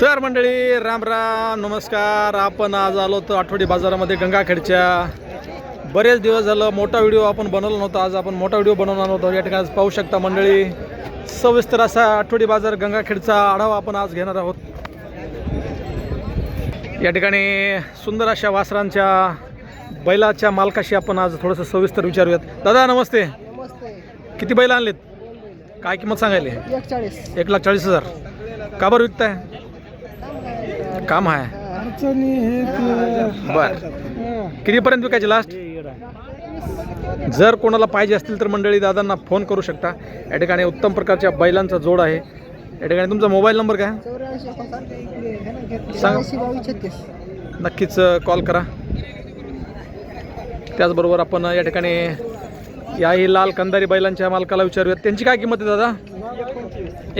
तर मंडळी राम राम नमस्कार. आपण आज आलो होतो आठवडी बाजारामध्ये गंगाखेडच्या. बरेच दिवस झालं मोठा व्हिडिओ आपण बनवला नव्हता. आज आपण मोठा व्हिडिओ बनवणार होतो या ठिकाणी आज पाहू शकता मंडळी सविस्तर असा आठवडी बाजार गंगाखेडचा आढावा आपण आज घेणार आहोत. या ठिकाणी सुंदर अशा वासरांच्या बैलाच्या मालकाशी आपण आज थोडंसं सविस्तर विचारूयात. दादा नमस्ते. किती बैल आणलेत? काय किंमत सांगायली? एक लाख चाळीस हजार. का बरं विकताय? काम आहे? अडचणी हे बर. कितीपर्यंत विकायचे लास्ट जर कोणाला पाहिजे असतील तर मंडळी दादांना फोन करू शकता. या ठिकाणी उत्तम प्रकारच्या बैलांचा जोड आहे. या ठिकाणी तुमचा मोबाईल नंबर काय? नक्कीच कॉल करा. त्याचबरोबर आपण या ठिकाणी याही लाल कंदारी बैलांच्या मालकाला विचारूयात. त्यांची काय किंमत आहे दादा?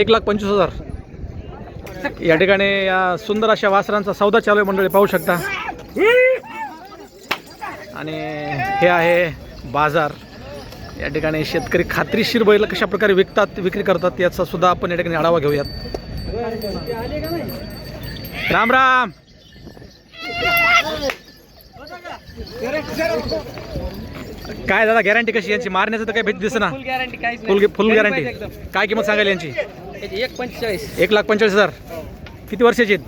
एक लाख पंचवीस हजार. या ठिकाणी या सुंदर अशा वासरांचा सौदा चालू आहे मंडळी पाहू शकता. आणि हे आहे बाजार. या ठिकाणी शेतकरी खात्रीशीर बैल कशा प्रकारे विकतात विक्री करतात याचा सुद्धा आपण या ठिकाणी आढावा घेऊयात. राम राम. काय दादा गॅरंटी कशी यांची? मारण्याचं तर काही भीती दिसत ना फुल गॅरंटी काहीच फुल गॅरंटी. काय किंमत सांगायला यांची? एक पंचेचाळीस. एक लाख पंचेचाळीस हजार. किती वर्षाची आहेत?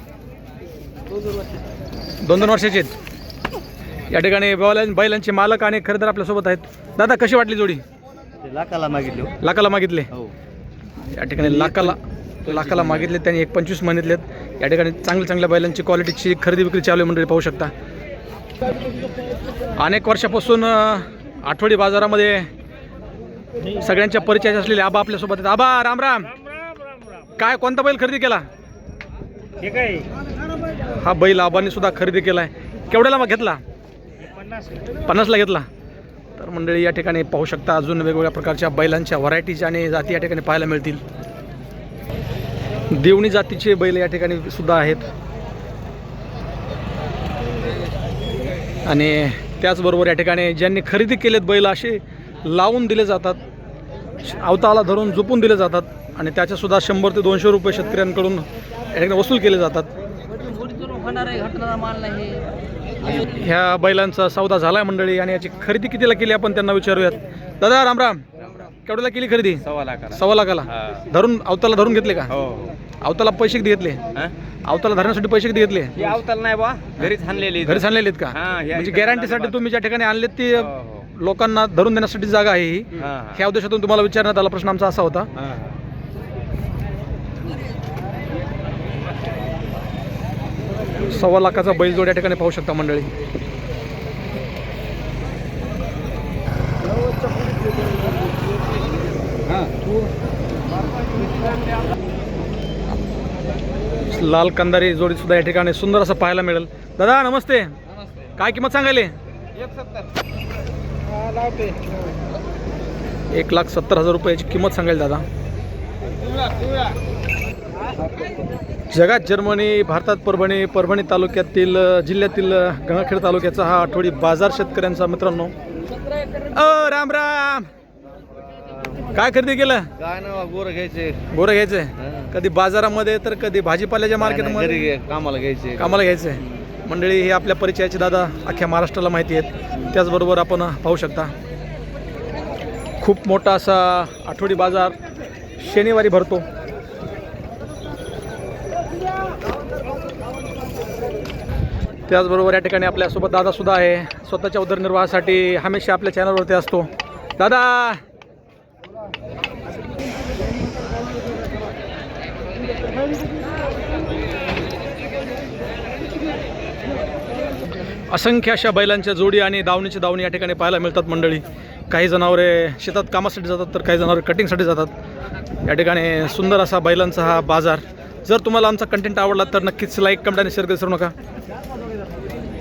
दोन दोन वर्षाची. आहेत. या ठिकाणी बैलां बैलांचे मालक आणि खरेदीदार आपल्यासोबत आहेत. दादा कशी वाटली जोडी? लाखाला मागितले लाखाला मागितले? हो. या ठिकाणी लाखाला लाखाला मागितले त्यांनी एक पंचवीस मागितलेत या ठिकाणी चांगल्या चांगल्या बैलांची क्वालिटीची खरेदी विक्री चालू आहे मंडळी पाहू शकता. अनेक वर्षापासून अं, आठवडी बाजारामध्ये सगळ्यांच्या परिचयाचे असलेले आबा आपल्यासोबत आहेत. आबा राम राम. काय कोणता बैल खरेदी केला? हा बैल आबांनी सुद्धा खरेदी केला आहे केवढ्याला मग घेतला? पन्नासला घेतला. तर मंडळी या ठिकाणी पाहू शकता अजून वेगवेगळ्या प्रकारच्या बैलांच्या व्हरायटीज आणि जाती या ठिकाणी पाहायला मिळतील. देवणी जातीचे बैल या ठिकाणी सुद्धा आहेत. आणि त्याचबरोबर या ठिकाणी ज्यांनी खरेदी केलेत बैल असे लावून दिले जातात अवताला धरून झोपून दिले जातात आणि त्याच्यासुद्धा शंभर ते दोनशे रुपये शेतकऱ्यांकडून या ठिकाणी वसूल केले जातात. ह्या बैलांचा सौदा झाला आहे मंडळी आणि याची खरेदी कितीला केली आपण त्यांना विचारूयात. दादा राम राम. केवढ्याला केली खरेदी? सव्वा लाखाला. सव्वा लाखाला? धरून अवताला धरून घेतले का? हो. अवताला पैसे किती घेतले? अवताला धरण्यासाठी पैसे किती घेतले? ही अवताल नाही बा घरीच आणलेली घरी आणलेले आहेत का? हा, म्हणजे गॅरंटीसाठी तुम्ही ज्या ठिकाणी आणलेत ती हो, हो. लोकांना धरून देण्यासाठी जागा आहे ही. हा, हा. ह्या उद्देशातून तुम्हाला विचारण्यात आला प्रश्न आमचा असा होता. हा. सव्वा लाखाचा बैलजोड या ठिकाणी पाहू शकता मंडळी. लाल कंदारी जोडी सुद्धा या ठिकाणी सुंदर असं पाहायला मिळेल. दादा नमस्ते. काय किंमत सांगायले? एक लाख सत्तर हजार रुपयाची किंमत सांगायला दादा. जगात जर्मनी भारतात परभणी परभणी तालुक्यातील जिल्ह्यातील गंगाखेड तालुक्याचा हा आठवडी बाजार शेतकऱ्यांचा मित्रांनो अ राम राम. काय खरेदी केलं? काय ना गोर घ्यायचे? गोरं घ्यायचंय कधी बाजारामध्ये तर कधी भाजीपाल्याच्या मार्केटमध्ये कामाला घ्यायचे. कामाला घ्यायचंय मंडळी हे आपल्या परिचयाचे दादा अख्ख्या महाराष्ट्राला माहिती आहेत. त्याचबरोबर आपण पाहू शकता खूप मोठा असा आठवडी बाजार शनिवारी भरतो. त्याचबरोबर या ठिकाणी आपल्यासोबत दादा सुद्धा आहे. स्वतःच्या उदरनिर्वाहासाठी हमेशा आपल्या चॅनलवरती असतो. दादा! असंख्य अशा बैलांच्या जोडी आणि दावणीची दावणी या ठिकाणी पाहायला मिळतात मंडळी. काही जनावरे शेतात कामासाठी जातात तर काही जनावरे कटिंगसाठी जातात. या ठिकाणी सुंदर असा बैलांचा हा बाजार. जर तुम्हाला आमचा कंटेंट आवडला तर नक्कीच लाईक कमेंट आणि शेअर करू नका.